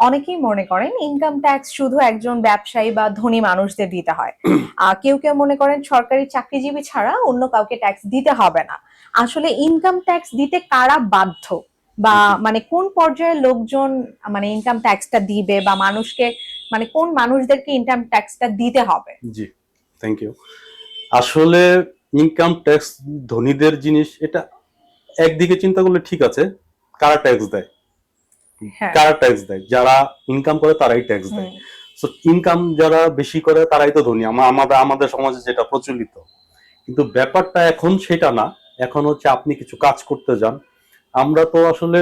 অনেকেই মনে করেন ইনকাম ট্যাক্স শুধু একজন ব্যবসায়ী বা ধনী মানুষদের দিতে হয়। কেউ কেউ মনে করেন সরকারি চাকরিজীবী ছাড়া অন্য কাউকে ট্যাক্স দিতে হবে না। আসলে ইনকাম ট্যাক্স দিতে কারা বাধ্য? বা মানে কোন পর্যায়ের লোকজন মানে ইনকাম ট্যাক্সটা দিবে বা মানুষকে মানে কোন মানুষদেরকে ইনকাম ট্যাক্সটা দিতে হবে? জি থ্যাংক ইউ আসলে ইনকাম ট্যাক্স ধনীদের জিনিস এটা একদিকে চিন্তা করলে ঠিক আছে কারা ট্যাক্স দেয়? কারা ট্যাক্স দেয়? যারা ইনকাম করে তারাই ট্যাক্স দেয়। তো ইনকাম যারা বেশি করে তারাই তো ধনী। আমাদের আমাদের সমাজে যেটা প্রচলিত। কিন্তু ব্যাপারটা এখন সেটা না। এখন হচ্ছে আপনি কিছু কাজ করতে যান। আমরা তো আসলে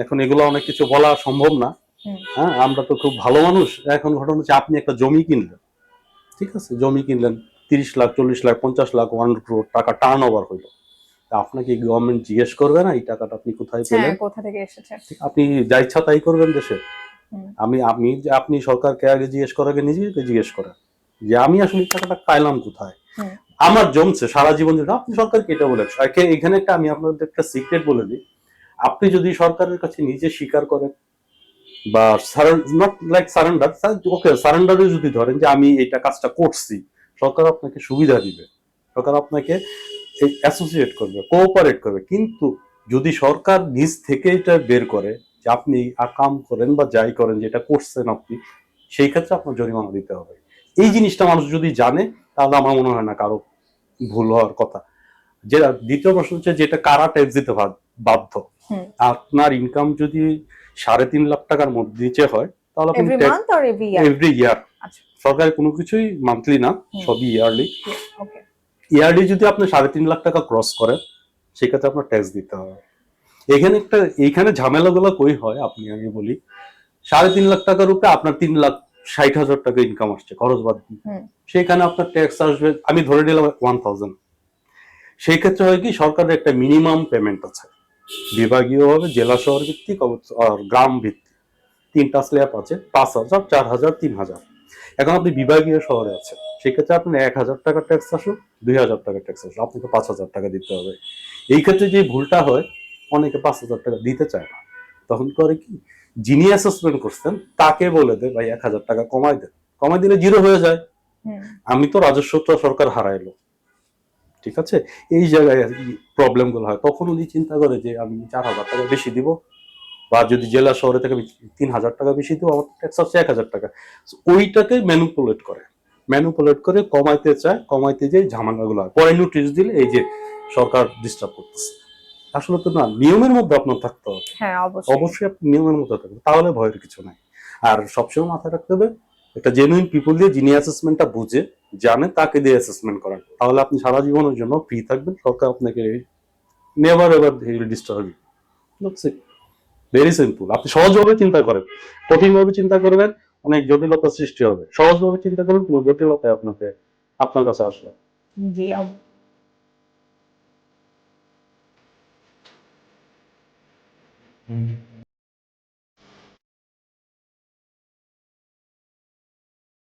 এখন এগুলো অনেক কিছু বলা সম্ভব না। হ্যাঁ আমরা তো খুব ভালো মানুষ। এখন ঘটনা হচ্ছে আপনি একটা জমি কিনলেন। ঠিক আছে? জমি কিনলেন তিরিশ লাখ চল্লিশ লাখ পঞ্চাশ লাখ ওয়ান ক্রোড টাকা টার্ন ওভার হইল তা আপনাকে গভর্নমেন্ট জিজ্ঞেস করবে না? এই টাকাটা আপনি কোথায় পেলেন? হ্যাঁ কোথা থেকে এসেছে? আপনি যা ইচ্ছা তাই করবেন দেশে। আমি আমি যে আপনি সরকারকে আগে জিজ্ঞেস করার আগে নিজেকে জিজ্ঞেস করেন যে আমি আসলে টাকাটা পাইলাম কোথায়? আমার জমছে সারা জীবন ধরে। আপনি সরকারকে এটা বলে এখানে একটা আমি আপনাদের একটা সিক্রেট বলে দিই। আপনি যদি সরকারের কাছে নিজে স্বীকার করেন বা নট লাইক সারেন্ডার ওকে সারেন্ডারে যদি ধরেন যে আমি এটা কাজটা করছি সরকার আপনাকে সুবিধা দিবে। সরকার আপনাকে অ্যাসোসিয়েট করবে কোঅপারেট করবে। কিন্তু যদি সরকার নিজ থেকে এটা বের করে যে আপনি আর কাম করেন বা যাই করেন যেটা করছেন আপনি সেই ক্ষেত্রে আপনার জরিমানা দিতে হবে। এই জিনিসটা মানুষ যদি জানে তাহলে আমার মনে হয় না কারও ভুল হওয়ার কথা। যেটা দ্বিতীয় প্রশ্ন হচ্ছে যেটা কারা ট্যাক্স দিতে বাধ্য? আপনার ইনকাম যদি সাড়ে তিন লাখ টাকার মধ্যে নিচে হয় তাহলে আপনি এভরি ইয়ার এভরি ইয়ার আচ্ছা। সরকারি কোনো কিছুই মান্থলি না সবই ইয়ারলি ইয়ারলি যদি আপনি সাড়ে তিন লাখ টাকা ক্রস করেন সেক্ষেত্রে আপনার ট্যাক্স দিতে হবে। এখানে একটা এইখানে ঝামেলাগুলো কই হয়? আপনি আমি বলি। সাড়ে তিন লাখ টাকার উপরে আপনার তিন লাখ ষাট হাজার টাকা ইনকাম আসছে খরচ বাদ দিয়ে। সেখানে আপনার ট্যাক্স আসবে আমি ধরে নিলাম ওয়ান থাউজেন্ড সেই ক্ষেত্রে হয় কি সরকারের একটা মিনিমাম পেমেন্ট আছে। বিভাগীয় ভাবে জেলা শহর ভিত্তিক আর গ্রাম ভিত্তিক। তিনটা স্ল্যাব আছে পাঁচ হাজার চার হাজার তিন হাজার। এখন আপনি বিভাগীয় শহরে আছেন। সেক্ষেত্রে আপনার এক হাজার টাকা ট্যাক্স আসুক দুই হাজার টাকা ট্যাক্স আসুক আপনাকে পাঁচ হাজার টাকা দিতে হবে। এই ক্ষেত্রে যে ভুলটা হয় অনেকে পাঁচ হাজার টাকা দিতে চায় না। তখন করে কি যিনি অ্যাসেসমেন্ট করছেন তাকে বলে দে ভাই এক হাজার টাকা কমাই দে। কমাই দিলে জিরো হয়ে যায়। আমি তো রাজস্বটা সরকার হারাইলো। ঠিক আছে? এই জায়গায় আর প্রবলেমগুলো হয়। তখন উনি চিন্তা করে যে আমি চার হাজার টাকা বেশি দিব বা যদি জেলা শহরে থেকে তিন হাজার টাকা বেশি দিব আমার ট্যাক্স হচ্ছে এক হাজার টাকা। ওইটাকে ম্যানুপুলেট করে। ম্যানুপুলেট করে কমাইতে চায় কমাইতে যে ঝামেলাগুলো হয়। পরে নোটিশ দিলে এই যে সরকার ডিস্টার্ব করতেছে। আসলে তো না নিয়মের মধ্যে আপনার থাকতে হবে। হ্যাঁ অবশ্যই। আপনি নিয়মের মধ্যে থাকবেন তাহলে ভয়ের কিছু নাই। আর সবসময় মাথায় রাখতে হবে একটা জেনুইন পিপল দিয়ে যিনি অ্যাসেসমেন্টটা বুঝে জানে তাকে দিয়ে অ্যাসেসমেন্ট করান তাহলে আপনি সারা জীবনের জন্য ফ্রি থাকবেন সরকার আপনাকে never ever disturb very simple আপনি সহজভাবে চিন্তা করেন কঠিনভাবে চিন্তা করবেন অনেক জটিলতা সৃষ্টি হবে সহজভাবে চিন্তা করুন কোনো জটিলতায় আপনাকে আপনার কাছে আসবে জি.